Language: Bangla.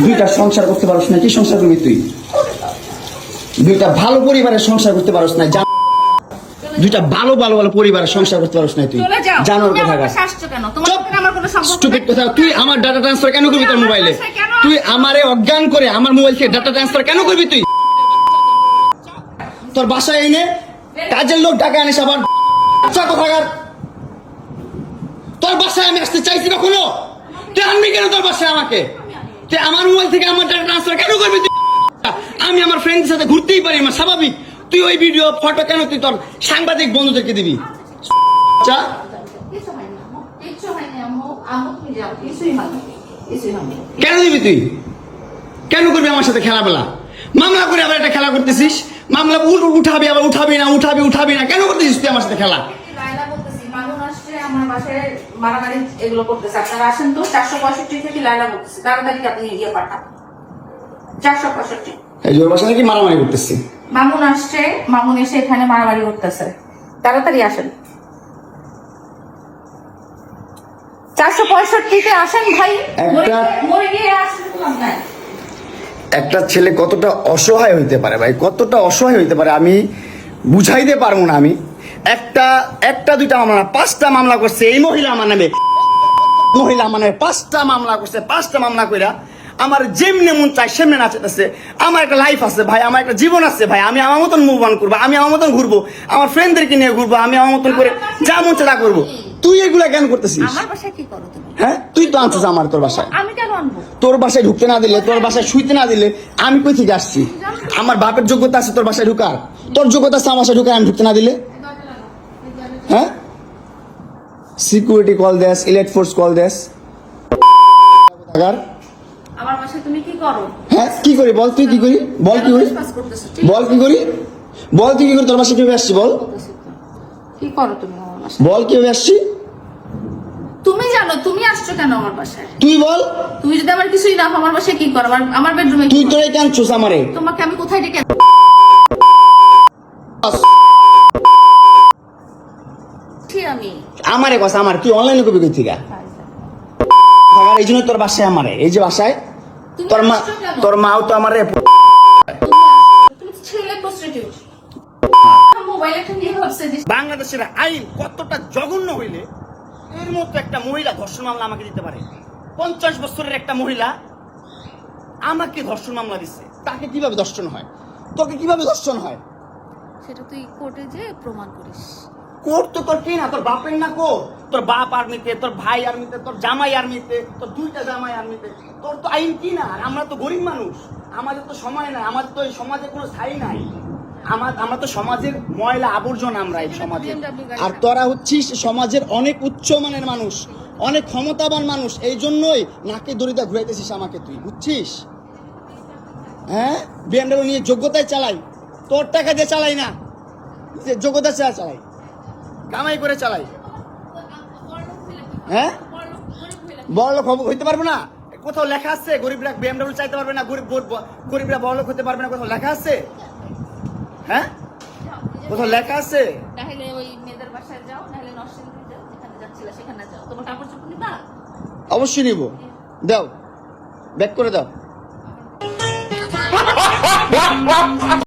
দুইটা সংসার করতে পারস না কি সংসার করবি তুই? দুইটা ভালো পরিবারের সংসার করতে পারস না জান দুইটা ভালো ভালো ভালো পরিবারের সংসার করতে পারস না তুই। জানোর কথা স্টুপিড কথা। তুই আমার ডাটা ট্রান্সফার কেন করবি তোর মোবাইলে তুই আমারে অজ্ঞান করে আমার মোবাইল থেকে ডাটা ট্রান্সফার কেন করবি তুই? তোর বাসায় এনে কাজের লোক টাকা আনিস আবার কোথাকার তোর বাসায় আমি আসতে চাইছি কখনো? তুই আনবি কেন তোর বাসায় আমাকে? আমার মোবাইল থেকে আমার ডাটা ট্রান্সফার কেন করবি আমি আমার ফ্রেন্ডের সাথে ঘুরতেই পারি না, স্বাভাবিক। তুই ওই ভিডিও ফটো কেন তুই তোর সাংবাদিক বন্ধুদেরকে দিবি? হয়নি। কেন দিবি তুই? কেন করবি আমার সাথে খেলাবেলা মামলা করে আবার একটা খেলা করতেছিস? মামলা উঠ- উঠাবি আবার উঠাবি না, উঠাবি উঠাবি না। কেন করতেছিস তুই আমার সাথে খেলা লায়লা বলতেছি, মামুন আসছে, আমার বাসায় মারামারি এগুলো করতেছে। আপনারা আসেন তো, 465 থেকে লায়লা বলতেছি। তাড়াতাড়ি আপনি ইয়ে পাঠান। 465 এই জোর বাসা নাকি মারামারি করতেছি মামুন আসছে মামুন এসে এখানে মারামারি করতেছে তাড়াতাড়ি আসেন চারশো পঁয়ষট্টিতে আসেন ভাই মরে গিয়ে-। একটা ছেলে কতটা অসহায় হইতে পারে ভাই কতটা অসহায় হইতে পারে আমি বুঝাইতে পারব না আমি একটা একটা দুইটা মামলা না, পাঁচটা মামলা করছে এই মহিলা আমার নামে। মহিলা আমার নামে পাঁচটা মামলা করছে পাঁচটা মামলা কইরা আমার যেমনে মন চাই সেমনে নাচতেছে আমার একটা লাইফ আছে ভাই আমার একটা জীবন আছে ভাই আমি আমার মতন মুভ অন করব আমি আমার মতন ঘুরবো আমার ফ্রেন্ডদেরকে নিয়ে ঘুরবো আমি আমার মতন করে যা মন চায় তা করব। তুই এগুলা জ্ঞান করতেছিস? আমার বাসায় কি করো তুমি? হ্যাঁ? তুই তো আনছিস আমার তোর বাসায়। আমি কেন আনব? তোর বাসায় ঢুকতে না দিলে তোর বাসায় শুইতে না দিলে আমি কই থেকে আসছি? আমার বাপের যোগ্যতা আছে তোর বাসায় ঢুকার। তোর যোগ্যতা আছে আমার বাসায় ঢুকার আমি ঢুকতে না দিলে? হ্যাঁ? সিকিউরিটি কল দেস ইলেট ফোর্স কল দেস। আমার বাসায় তুমি কি করো? হ্যাঁ কি করি? বল তুই কি করি? বল কি করি? বল কি করি? বল তুই কি করি? তোর বাসায় কীভাবে আসছি বল? কি করো তুমি বল কীভাবে আসছি? তুমি জানো তুমি আসছো কেন আমার বাসায়? তুই বল। তুমি যদি আমার কিছুই না আমার বাসায় কি করো? আমার আমার বেডরুমে তুই তোরে কেন চুস আমারে। তোমাকে আমি কোথায় ডেকে আনছি আমি আমারে কথা আমার তুই অনলাইনে কবি কই থেকে থাকার এই জন্য তোর বাসায় আমারে এই যে বাসায় তোর মা তোর মাও তো আমারে বাংলাদেশের আইন কতটা জঘন্য হইলে এর মতো একটা মহিলা ধর্ষণ মামলা আমাকে দিতে পারে? পঞ্চাশ বছরের একটা মহিলা আমাকে ধর্ষণ মামলা দিচ্ছে তাকে কীভাবে ধর্ষণ হয়? তোকে কীভাবে ধর্ষণ হয়? সেটা তুই কোর্টে যে প্রমাণ করিস। কোর্ট তো তোর কি না? তোর বাপের না কো তোর বাপ আর্মিতে, তোর ভাই আর্মিতে, তোর জামাই আর্মিতে, তোর দুইটা জামাই আর্মিতে। তোর তো আইন কি না? আমরা তো গরিব মানুষ। আমাদের তো সময় নাই, আমাদের তো এই সমাজে কোনো স্থায়ী নাই। আমার আমরা তো সমাজের ময়লা আবর্জনা আমরা এই সমাজে আর তোরা হচ্ছিস সমাজের অনেক উচ্চ মানের মানুষ, অনেক ক্ষমতাবান মানুষ। এই জন্যই নাকে দড়িটা ঘুরাইতেছিস আমাকে তুই, বুঝছিস? হ্যাঁ? বিএমডাব্লিউ নিয়ে যোগ্যতায় চালাই। তোর টাকা দিয়ে চালাই না। যোগ্যতা চালাই কামাই করে চালাই। হ্যাঁ? বড় লোক হইতে পারব না? কোথাও লেখা আছে গরিবরা বিএমডব্লিউ চাইতে পারবে না গরিব গরিব- গরিবরা বড় লোক হতে পারবে না কোথাও লেখা আছে? হ্যাঁ? কোথাও লেখা আছে? নাহলে ওই মেয়েদের বাসায় যাও নাহলে নরসিংদী যাও যেখানে যাচ্ছিলে সেখানে যাও। তোমার কাপড় চোপড় নিবা? অবশ্যই নিব। দাও ব্যাক করে দাও।